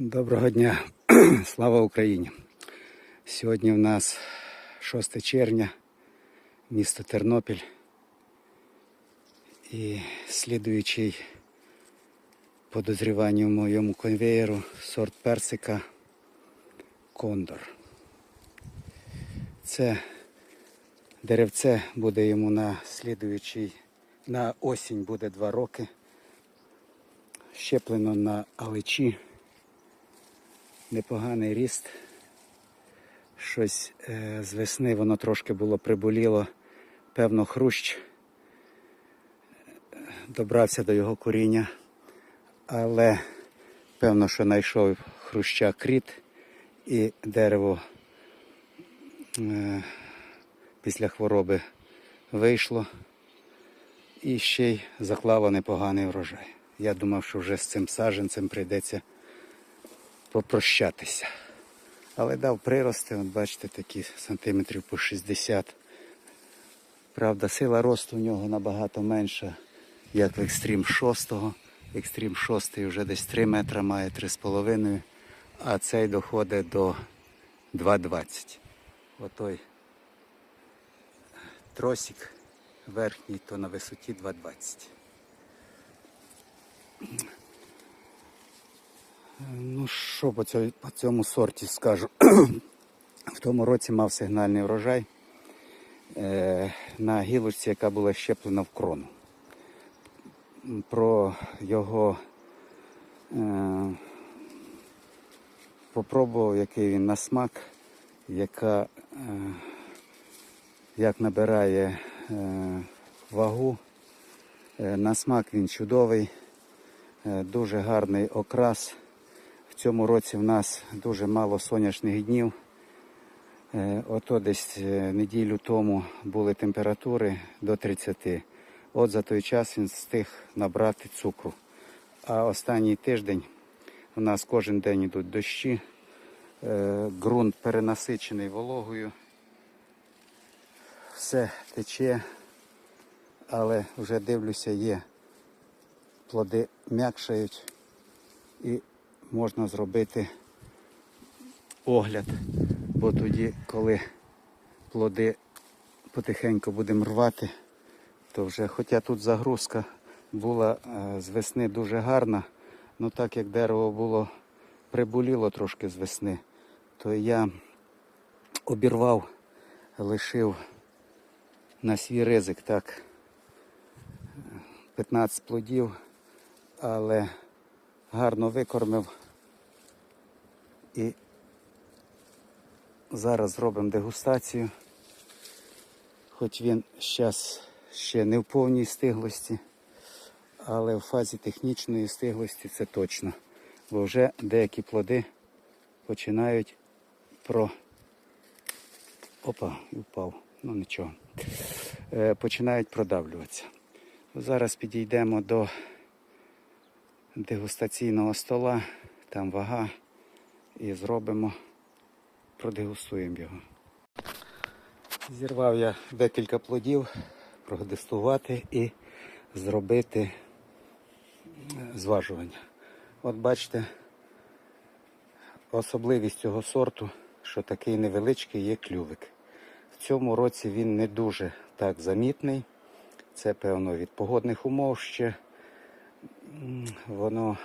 Доброго дня, слава Україні! Сьогодні в нас 6 червня, місто Тернопіль і слідуючий подозріванню моєму конвеєру сорт персика Кондор. Це деревце буде йому на слідуючий, на осінь буде 2 роки. Щеплено на аличі непоганий ріст. Щось е, з весни воно трошки було приболіло. Певно, хрущ е, добрався до його коріння, але певно, що знайшов хруща кріт і дерево е, після хвороби вийшло і ще й заклало непоганий врожай. Я думав, що вже з цим саджанцем прийдеться попрощатися. Але дав прирости, от бачите, такі сантиметрів по 60. Правда, сила росту в нього набагато менша, як в екстрім 6. Екстрім 6 вже десь 3 метри має 3,5, а цей доходить до 2,20. Отой тросик верхній, то на висоті 2,20. Ну що по цьому, по цьому сорті скажу? В тому році мав сигнальний врожай е, на гілочці, яка була щеплена в крону. Про його е, попробував, який він на смак, яка, е, як набирає е, вагу. Е, на смак він чудовий, е, дуже гарний окрас. Цьому році в нас дуже мало сонячних днів. Е, Ото десь е, неділю тому були температури до 30. От за той час він встиг набрати цукру. А останній тиждень у нас кожен день йдуть дощі, е, ґрунт перенасичений вологою. Все тече, але вже дивлюся, є плоди м'якшають і можна зробити огляд. Бо тоді, коли плоди потихеньку будемо рвати, то вже, хоча тут загрузка була е, з весни дуже гарна, але так як дерево було приболіло трошки з весни, то я обірвав, лишив на свій ризик так 15 плодів, але гарно викормив. І зараз зробимо дегустацію. Хоч він зараз ще не в повній стиглості, але в фазі технічної стиглості це точно. Бо вже деякі плоди починають про... Опа, і впав. Ну нічого. Е, починають продавлюватися. Зараз підійдемо до дегустаційного стола, там вага, і зробимо, продегустуємо його. Зірвав я декілька плодів, продегустувати і зробити е, зважування. От бачите, особливість цього сорту, що такий невеличкий є клювик. В цьому році він не дуже так замітний. Це, певно, від погодних умов ще воно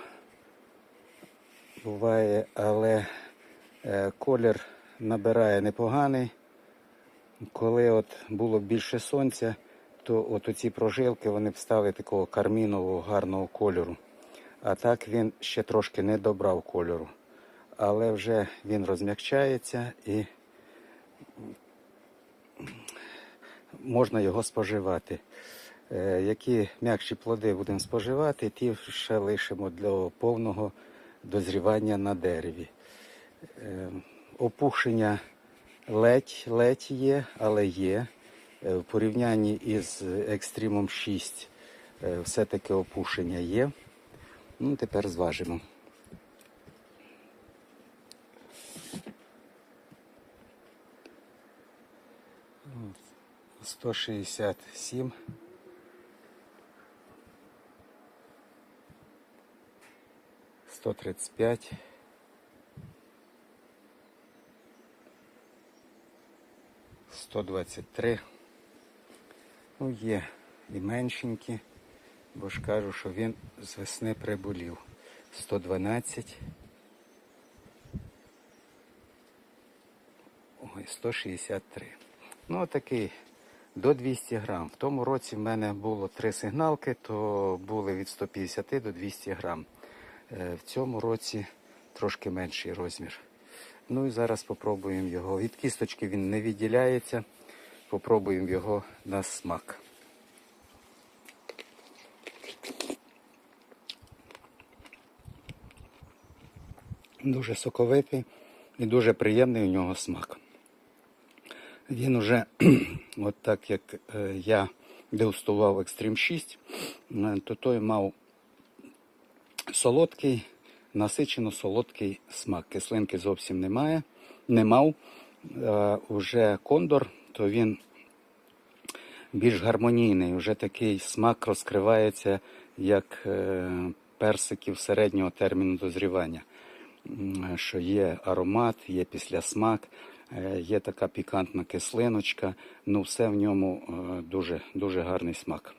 буває, але е, колір набирає непоганий. Коли от було більше сонця, то от оці прожилки вони б стали такого кармінового гарного кольору. А так він ще трошки не добрав кольору. Але вже він розм'якчається і можна його споживати. Е, Які м'якші плоди будемо споживати, ті ще лишимо для повного дозрівання на дереві. Е, Опушення ледь, ледь є, але є. Е, В порівнянні із екстримом 6 е, все-таки опушення є. Ну, тепер зважимо. Сто шістдесят 135. Сто двадцять три. Ну, є і меншенькі, бо ж кажу, що він з весни приболів. 112. Ой, 163. Ну, отакий до 200 грам. В тому році в мене було три сигналки, то були від 150 до 200 грам. Е, В цьому році трошки менший розмір. Ну і зараз спробуємо його. Від кісточки він не відділяється. Попробуємо його на смак. Дуже соковитий і дуже приємний у нього смак. Він уже, от так як е, я дегустував Extreme 6, е, то той мав солодкий, насичено солодкий смак. Кислинки зовсім немає, не мав. Е, Уже кондор, то він більш гармонійний. Уже такий смак розкривається, як е, персиків середнього терміну дозрівання. М, Що є аромат, є післясмак, е, є така пікантна кислиночка. Ну, все в ньому е, дуже, дуже гарний смак.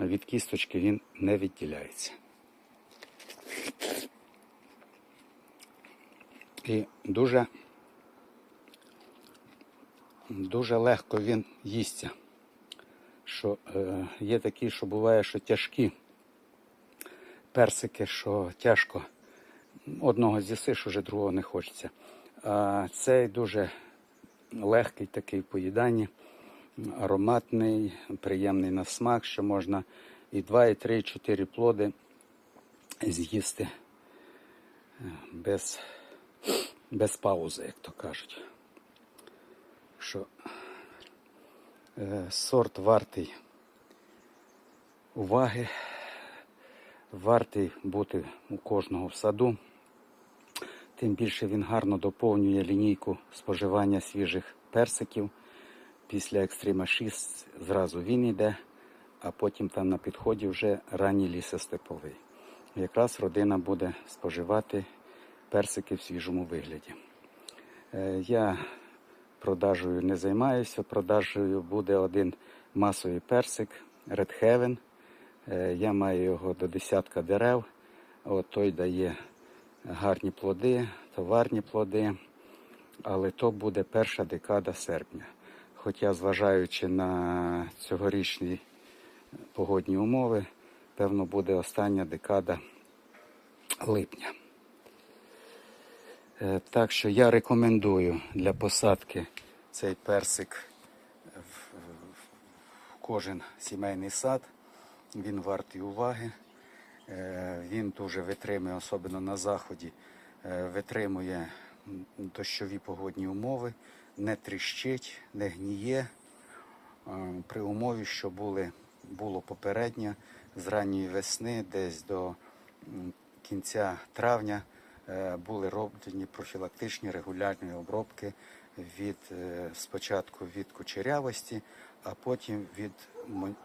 Від кісточки він не відділяється. І дуже, дуже легко він їсться. Що е, є такі, що буває, що тяжкі персики, що тяжко. Одного з'їсиш, уже другого не хочеться. А цей дуже легкий такий в поїданні, ароматний, приємний на смак, що можна і два, і три, і чотири плоди з'їсти е, без, без паузи, як то кажуть. Що е, сорт вартий уваги, вартий бути у кожного в саду. Тим більше він гарно доповнює лінійку споживання свіжих персиків. Після Екстрема 6 зразу він йде, а потім там на підході вже ранній лісостеповий. Якраз родина буде споживати персики в свіжому вигляді. Е, Я продажею не займаюся. Продажею буде один масовий персик Red Heaven. Е, Я маю його до десятка дерев. От той дає гарні плоди, товарні плоди. Але то буде перша декада серпня. Хоча, зважаючи на цьогорічні погодні умови, певно, буде остання декада липня. Е, Так що я рекомендую для посадки цей персик в, кожен сімейний сад. Він вартий уваги. Е, Він дуже витримує, особливо на заході, е, витримує дощові погодні умови, не тріщить, не гніє. При умові, що були, було попередньо з ранньої весни, десь до кінця травня, були роблені профілактичні регулярні обробки від е, спочатку від кучерявості, а потім від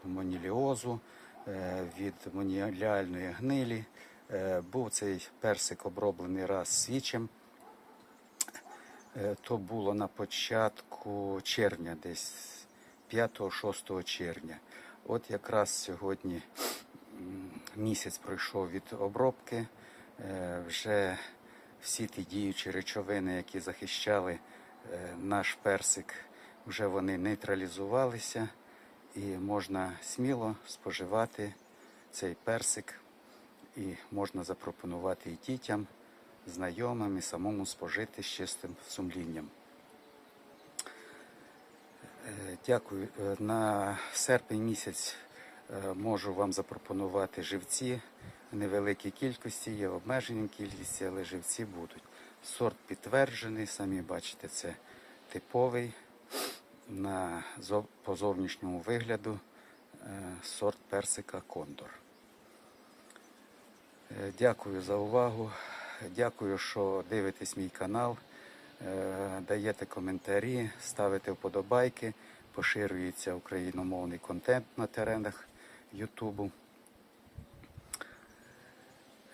моніліозу, е, від моніаліальної гнилі. Е, Був цей персик оброблений раз свічем. Е, То було на початку червня, десь 5-6 червня. От якраз сьогодні місяць пройшов від обробки. Е, Вже всі ті діючі речовини, які захищали е, наш персик, вже вони нейтралізувалися і можна сміло споживати цей персик і можна запропонувати і дітям, знайомим, і самому спожити з чистим сумлінням. Е, Дякую. Е, На серпень місяць можу вам запропонувати живці невеликій кількості, є обмежені кількості, але живці будуть. Сорт підтверджений, самі бачите, це типовий на по зовнішньому вигляду е, сорт персика Кондор. Е, Дякую за увагу. Дякую, що дивитесь мій канал, е, даєте коментарі, ставите вподобайки, поширюється україномовний контент на теренах Ютубу.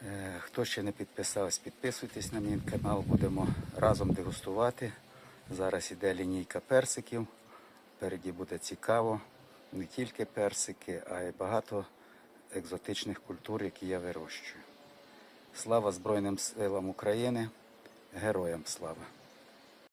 Е, Хто ще не підписався, підписуйтесь на мій канал, будемо разом дегустувати. Зараз іде лінійка персиків. попереді буде цікаво. Не тільки персики, а й багато екзотичних культур, які я вирощую. Слава Збройним силам України! Героям слава!